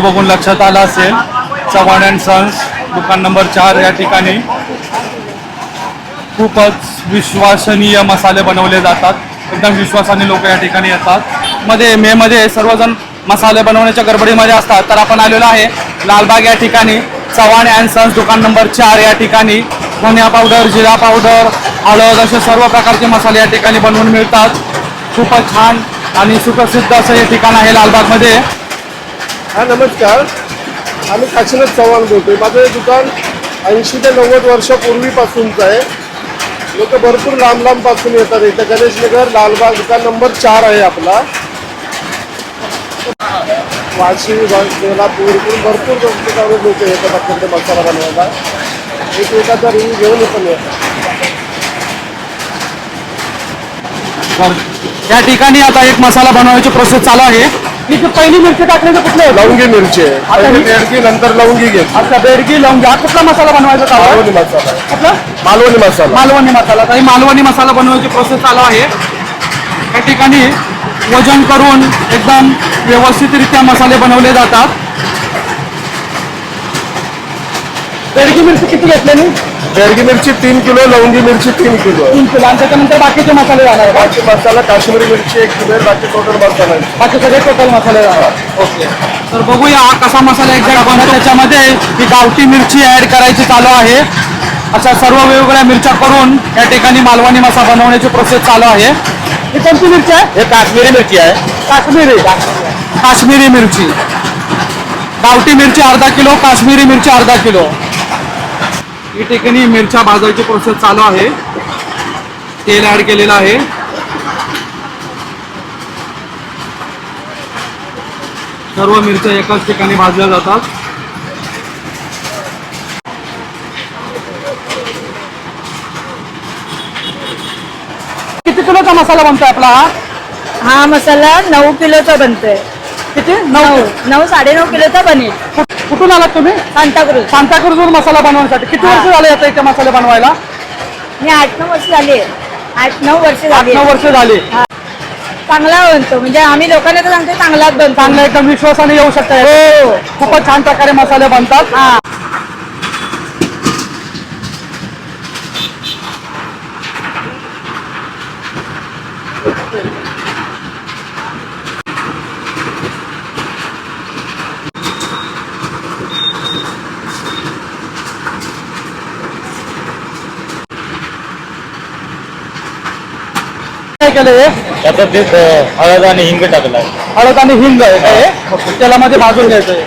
बघून लक्षात आलं असेल चव्हाण अँड सन्स दुकान नंबर चार या ठिकाणी. खूपच विश्वसनीय मसाले बनवले जातात. एकदम विश्वासाने लोक या ठिकाणी येतात. मध्ये मे मध्ये सर्वजण मसाले बनवण्याच्या गडबडीमध्ये असतात. तर आपण आलेलो आहे लालबाग या ठिकाणी. चव्हाण अँड सन्स दुकान नंबर चार या ठिकाणी. धनिया पावडर जिरा पावडर हळद असे सर्व प्रकारचे मसाले या ठिकाणी बनवून मिळतात. खूपच छान आणि सुप्रसिद्ध असं हे ठिकाण आहे लालबागमध्ये. हा नमस्कार. आम्ही काशीनाथ चव्हाण बोलतोय. माझं हे दुकान ऐंशी ते नव्वद वर्षापूर्वीपासूनचं आहे. लोक भरपूर लांब लांबपासून येतात. इथं गणेश नगर लालबाग दुकान नंबर चार आहे आपला. वाशी वा- सोलापूर इकडून भरपूर ठिकाणी लोक येतात आपल्याकडे मसाला बनवायला. एक एकाचा रिव्ह्यू घेऊन पण येतात. या ठिकाणी आता एक मसाला बनवण्याची प्रोसेस चालू आहे. ही जी पहिली मिरची टाकण्याचं कुठलं आहे लवंगी मिरची. आहे आता पहिले ही- बेडगी नंतर लवंगी घे. अच्छा बेडगी लवंगी. हा कुठला मसाला बनवायचा मालवणी मसाला. आहे. कुठला? मालवणी मसाला. मालवणी मसाला. तर ही मालवणी मसाला बनवण्याची प्रोसेस चालू आहे. या ठिकाणी वजन करून एकदम व्यवस्थितरित्या मसाले बनवले जातात. बेडगी मिरची किती घेतलेली बेडगी मिरची तीन किलो लवंगी मिरची तीन किलो. तीन किलो. आणि त्याच्यानंतर बाकीचे मसाले जाणार. बाकी मसाला काश्मीरी मिरची एक किलो आहे, बाकी टोटल मसाला आहे. बाकी सगळे टोटल मसाले जाणार ओके. तर बघूया हा कसा मसाला एक्झॅक्ट बनवतो त्याच्यामध्ये ही गावठी मिरची ऍड करायची चालू आहे. अशा सर्व वेगवेगळ्या मिरच्या करून या ठिकाणी मालवणी मसाला बनवण्याची प्रोसेस चालू आहे. ही कोणती मिरची आहे? हे काश्मीरी मिरची आहे. काश्मीरी. काश्मीरी मिरची. गावठी मिरची अर्धा किलो काश्मीरी मिरची अर्धा किलो. या ठिकाणी मिरच्या भाजायची प्रोसेस चालू आहे. तेल ऍड केलेलं आहे. सर्व मिरच्या एकाच ठिकाणी भाजल्या जातात. किती किलोचा मसाला बनतोय आपला हा? हा मसाला नऊ किलोचा बनतोय. किती? नऊ? नऊ नऊ साडेनऊ किलोचा बनेल. कुठून आलात तुम्ही? सांताक्रूज. सांताक्रूजवरून मसाला बनवण्यासाठी. किती. वर्ष झाले आता इथे मसाले बनवायला? मी आठ नऊ वर्ष झाली. आठ नऊ वर्ष आठ झाली नऊ. वर्ष झाली. चांगला बनतो. म्हणजे आम्ही लोकांना तर सांगतो चांगलाच बनतो. चांगलं एकदम विश्वासाने येऊ शकता हो. खूपच छान प्रकारे मसाले बनतात. हा. काय केलं हे त्याच्यात ते हळद आणि हिंग टाकलाय. हळद आणि हिंग आहे. हे? तेलामध्ये भाजून घ्यायचं हे.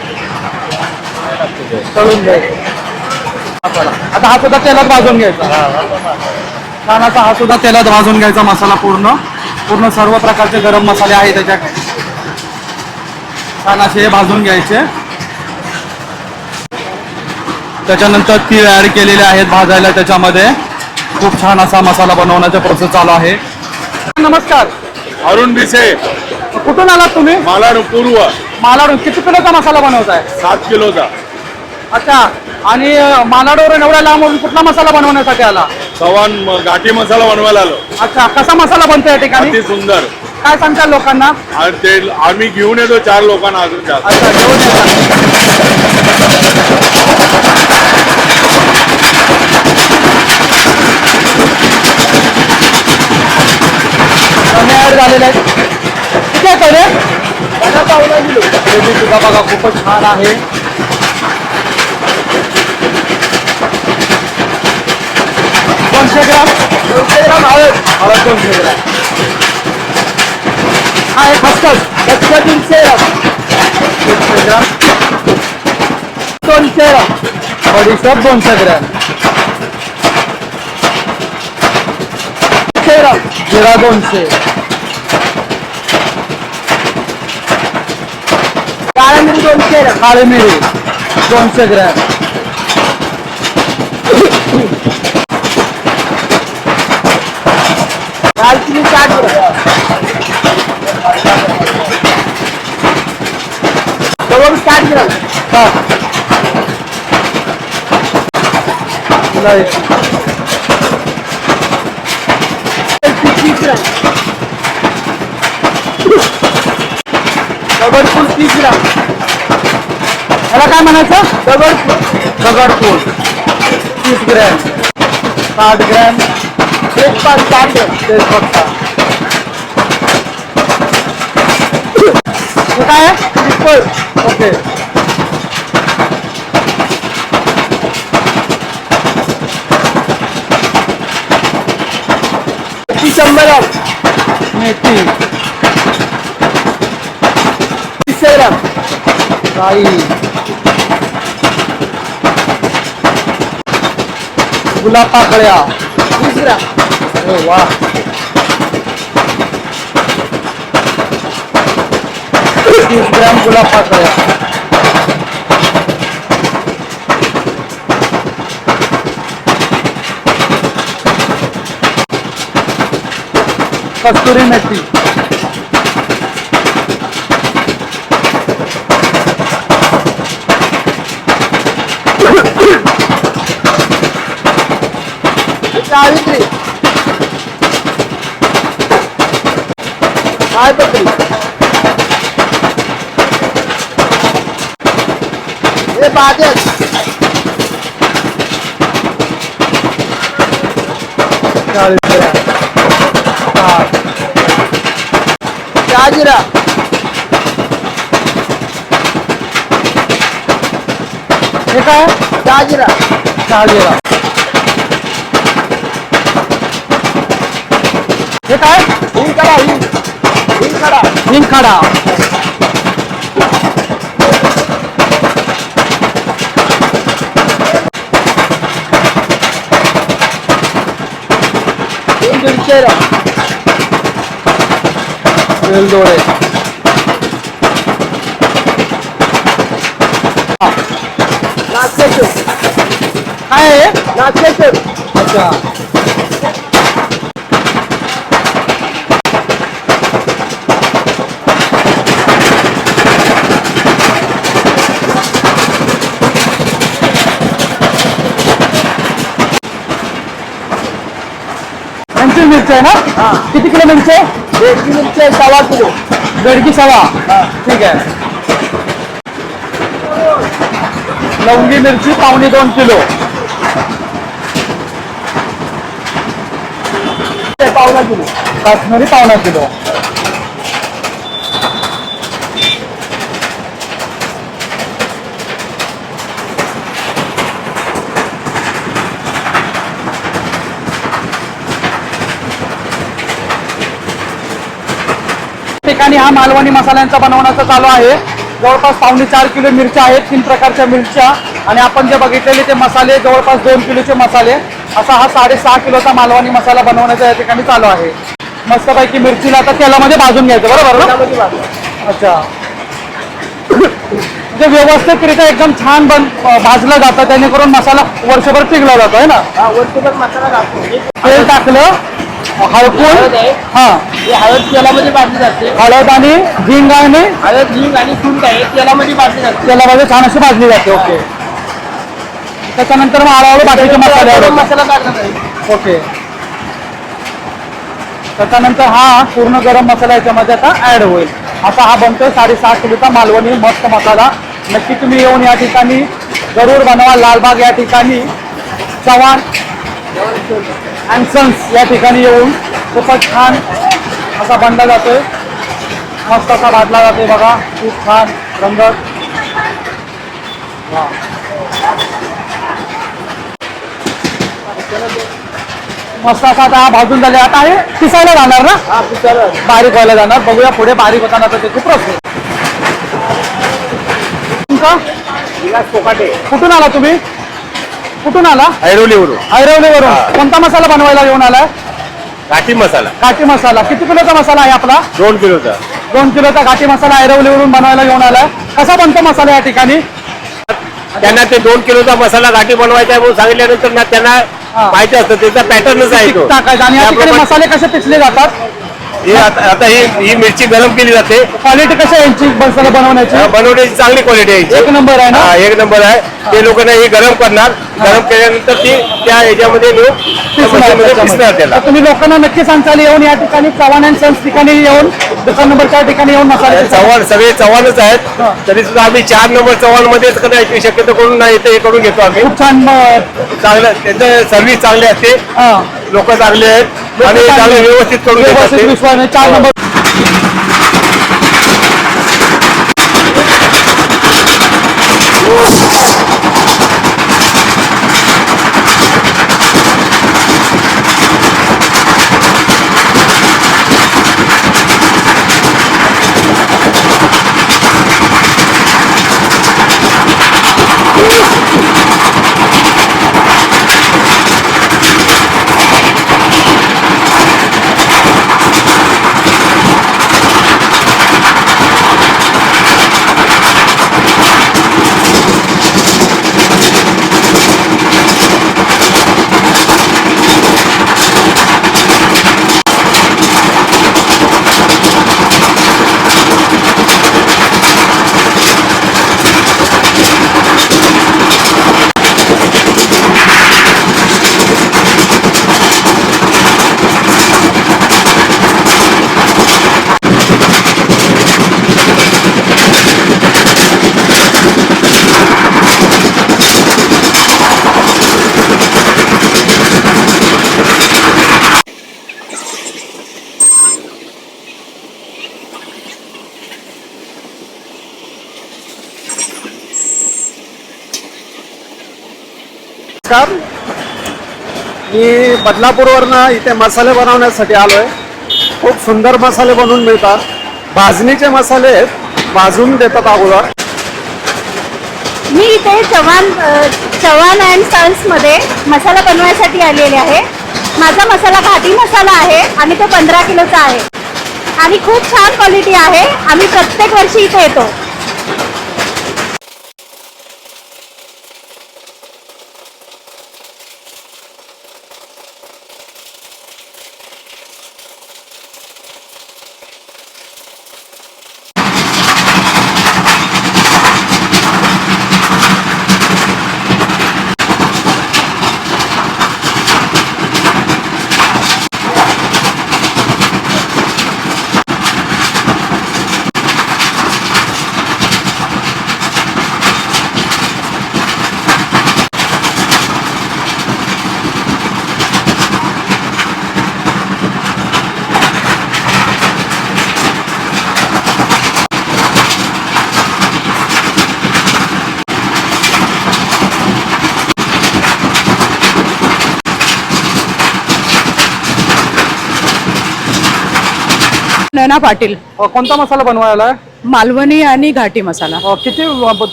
तळून घ्यायचं मसाला. आता हा सुद्धा तेलात भाजून घ्यायचा. छान असा हा सुद्धा तेलात भाजून घ्यायचा मसाला पूर्ण. पूर्ण सर्व प्रकारचे गरम मसाले आहेत त्याच्यात. छान असे हे भाजून घ्यायचे. त्याच्यानंतर तीळ ऍड केलेले आहेत भाजायला त्याच्यामध्ये. खूप छान असा मसाला बनवण्याचा प्रोसेस चालू आहे. नमस्कार. अरुण भिसे कुठून आलात तुम्ही? मालाड पूर्व. मालाडून किती किलोचा मसाला बनवताय? सात किलोचा. अच्छा. आणि मालाडवरून एवढ्या लांबून कुठला मसाला बनवण्यासाठी आला? चव्हाण म- घाटी मसाला बनवायला आलो. अच्छा. कसा मसाला बनतो या ठिकाणी? अति सुंदर. काय सांगताल लोकांना? आणि ते आम्ही घेऊन येतो चार लोकांना अजून जास्त. अच्छा घेऊन येतात. ऍड झालेले आहेत किती आहे. पहिले ग्रेव्ही सुद्धा बघा खूपच छान आहे. दोनशे ग्राम. दोनशे ग्राम हळद हळद दोनशे ग्राम. हा एक खसखस खसखस दीडशे ग्राम. दोनशे ग्राम. दोनशे ग्राम. बडीशेप दोनशे ग्राम. दोनशे ग्राम. जिरा दोनशे काळी मिरी दोनशे काळी मिरी दोनशे ग्रॅम दालचिनी साठ ग्राम लवंग साठ ग्राम हा. तीस ग्राम लवंग फुल तीस ग्राम. याला काय म्हणायचं? दगड दगडफूल तीस ग्रॅम. साठ ग्रॅम. तेजपात साठ तेजपत्ता हे काय आहे? ओके. ती शंभर ग्राम. मेथी. तीसशे ग्राम. राई गुलाब पाकळ्या वीस ग्राम अरे वा. तीस ग्रॅम गुलाब पाकळ्या कस्तुरी मेथी. सावित्री। काय पत्री हे बाजत चाळीस ग्रॅम साठ शहाजिरा हे काय? शहाजिरा हे काय? हिंग. हिंगखाडा. हिंग दीडशे ग्राम वेलदोडे नाचकेश्वर काय आहे नाचकेश्वर अच्छा. मिरची आहे ना? किती किलो मिरची आहे? एकशे मिरची आहे सव्वा किलो. बेडगी सवा ठीक आहे. लवंगी मिरची पावणे दोन किलो. पावणा किलो. काश्मीरी पावणा किलो. ठिकाणी हा मालवणी मसाल्यांचा बनवण्याचा चालू आहे. जवळपास पावणे चार किलो मिरच्या आहेत तीन प्रकारच्या मिरच्या. आणि आपण जे बघितलेले ते मसाले जवळपास दोन किलोचे मसाले. असा हा साडेसहा किलोचा मालवणी मसाला बनवण्याचा या ठिकाणी चालू आहे. मस्तपैकी मिरचीला आता तेलामध्ये भाजून घ्यायचं बरोबर. अच्छा. म्हणजे व्यवस्थितरित्या एकदम छान बन भाजलं जातं जेणेकरून मसाला वर्षभर टिकला जातो आहे ना? वरतीवर मसाला हे तेल टाकलं हळकून. हा. हे हळद तेलामध्ये भाजली जाते. हळद आणि झिंग आणि? हळद हिंग आणि सुंठ आहे तेलामध्ये भाजली जाते. तेलामध्ये छान अशी भाजली जाते ओके. त्याच्यानंतर मग हळूहळू बाकीचे मसाले. मसाला ओके. त्याच्यानंतर हा पूर्ण गरम मसाला याच्यामध्ये आता ऍड होईल. असा हा बनतोय साडेसहा किलोचा मालवणी मस्त मसाला. नक्की तुम्ही येऊन या ठिकाणी. जरूर बनवा लालबाग या ठिकाणी. चव्हाण. अँड सन्स या ठिकाणी येऊन खूपच छान असा बनला जातोय. मस्त असा भाजला जातोय बघा. खूप छान रंगत. मस्त असा आता हा भाजून झाले. आता हे पिसायला जाणार ना? हा बारीक व्हायला जाणार. बघूया पुढे बारीक होताना तर त्याची प्रोसेस तुमचा? विलास कोकाटे कुठून आला तुम्ही? कुठून आला? ऐरोलीवरून. ऐरवलीवरून कोणता मसाला बनवायला घेऊन आलाय? घाटी मसाला. घाटी मसाला. किती किलोचा मसाला आहे आपला? दोन किलोचा. दोन किलोचा घाटी मसाला ऐरवलीवरून बनवायला घेऊन आलाय. कसा बनतो मसाला या ठिकाणी? त्यांना ते दोन किलोचा मसाला घाटी बनवायचा आहे म्हणून सांगितल्यानंतर ना त्यांना. माहिती असतं त्याचा पॅटर्नच आहे तो. टाकायचा. आणि या ठिकाणी त्याप्रमाणे मसाले कसे पिसले जातात? ही आता आता ही ही मिरची गरम केली जाते. क्वालिटी कशी आहे यांची? मसाला बनवण्याची? बनवण्याची चांगली क्वालिटी आहे एक. नंबर आहे ना? हा एक नंबर आहे. ते लोकांना ही गरम करणार. गरम केल्यानंतर ती त्या ह्याच्यामध्ये लोक त्या पिसणार मशीनमध्ये पिसणार त्याच्यामध्ये. त्याला. तर तुम्ही लोकांना नक्की सांगताल येऊन या ठिकाणी. चव्हाण अँड सन्स ठिकाणी येऊन दुकान नंबरच्या ठिकाणी येऊन मसाले चव्हाण सगळे चव्हाणच. आहेत. तरी सुद्धा आम्ही चार नंबर चव्हाण मध्येच करायची शक्यतो करून नाही ते हे करून घेतो आम्ही. खूप छान अं, चांगलं त्यांचं सर्व्हिस चांगली असते. हा. लोक चांगले आहेत आणि चांगले व्यवस्थित करून देतात व्यवस्थित ते. विश्वास चार नंबर नमस्कार. मी बदलापूरवरनं इथे मसाले बनवण्यासाठी आलोय. खूप सुंदर मसाले बनवून मिळतात. भाजणीचे मसाले आहेत. भाजून देतात अगोदर. मी इथे चव्हाण चव्हाण अँड सन्समध्ये मसाला बनवायसाठी आलेले आहे. माझा मसाला घाटी मसाला आहे आणि तो पंधरा किलोचा आहे. आणि खूप छान क्वालिटी आहे. आम्ही प्रत्येक वर्षी इथे येतो. नैना पाटील. अं, कोणता मसाला बनवायला? आहे? मालवणी आणि घाटी मसाला. अं, किती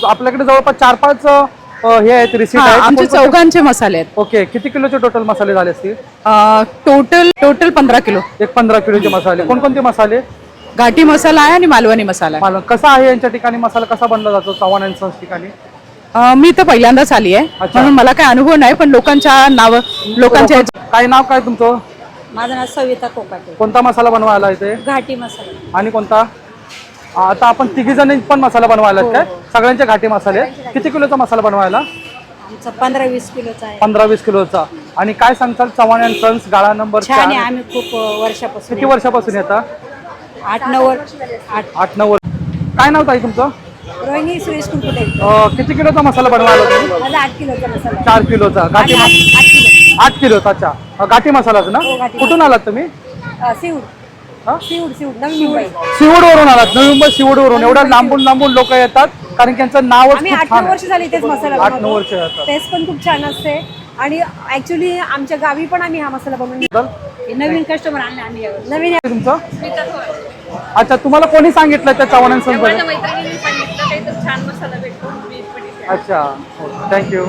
आपल्याकडे जवळपास चार पाच अं, हे आहेत रिसिट हा, आहेत. आमचे चौघांचे मसाले आहेत. ओके किती किलोचे टोटल मसाले झाले असतील? टोटल टोटल पंधरा किलो. एक पंधरा किलोचे मसाले. कोणकोणते मसाले? घाटी मसाला आहे आणि मालवणी मसाला आहे. मला कसा आहे यांच्या ठिकाणी मसाला? कसा बनला जातो चव्हाण अँड सन्स ठिकाणी? अं, मी तर पहिल्यांदाच आली आहे. अच्छा. म्हणून मला काय अनुभव नाही पण लोकांच्या नाव लोकांच्या काय नाव काय तुमचं? माझं नाव सविता कोकाटे. कोणता मसाला बनवायला इथे? घाटी मसाला. आणि कोणता? आता आपण तिघी जण पण मसाला बनवायला आहेत काय? सगळ्यांचे घाटी मसाले. किती किलोचा मसाला बनवायला? आमचा पंधरा वीस किलोचा आहे. पंधरा वीस किलोचा. आणि काय सांगताल? चव्हाण अँड सन्स गाळा नंबर छान आहे. आम्ही खूप वर्षापासून किती वर्षापासून येता? आठ नऊ वर्ष आठ. आठ नऊ वर्ष काय नाव ताई तुमचं? रोहिणी सुरेश कुंकुटे. अं, किती किलोचा मसाला बनवायला तुम्ही माझा आठ किलोचा मसाला. चार किलोचा. घाटी आठ आठ आठ किलोचा अच्छा. घाटी मसालाच ना? हो, कुठून आलात तुम्ही? अ, सिवूड हा? सिवूड सिवूड नवी मुंबई. सिवडवरून आलात. नवी मुंबई सिवडवरून एवढ्या लांबून लांबून लोक येतात कारण की यांचं नावच आम्ही खूप आठ छान नऊ वर्ष आहे झाली इथेच मसाला आठ नऊ बनवतो वर्ष टेस्ट पण खूप छान असते. आणि ऍक्च्युली आमच्या गावी पण आम्ही हा मसाला बनवून हे नवीन कस्टमर आणले आम्ही. नवीन तुमचं? अच्छा तुम्हाला कोणी सांगितलं त्या चव्हाण इथे अच्छा. थँक्यू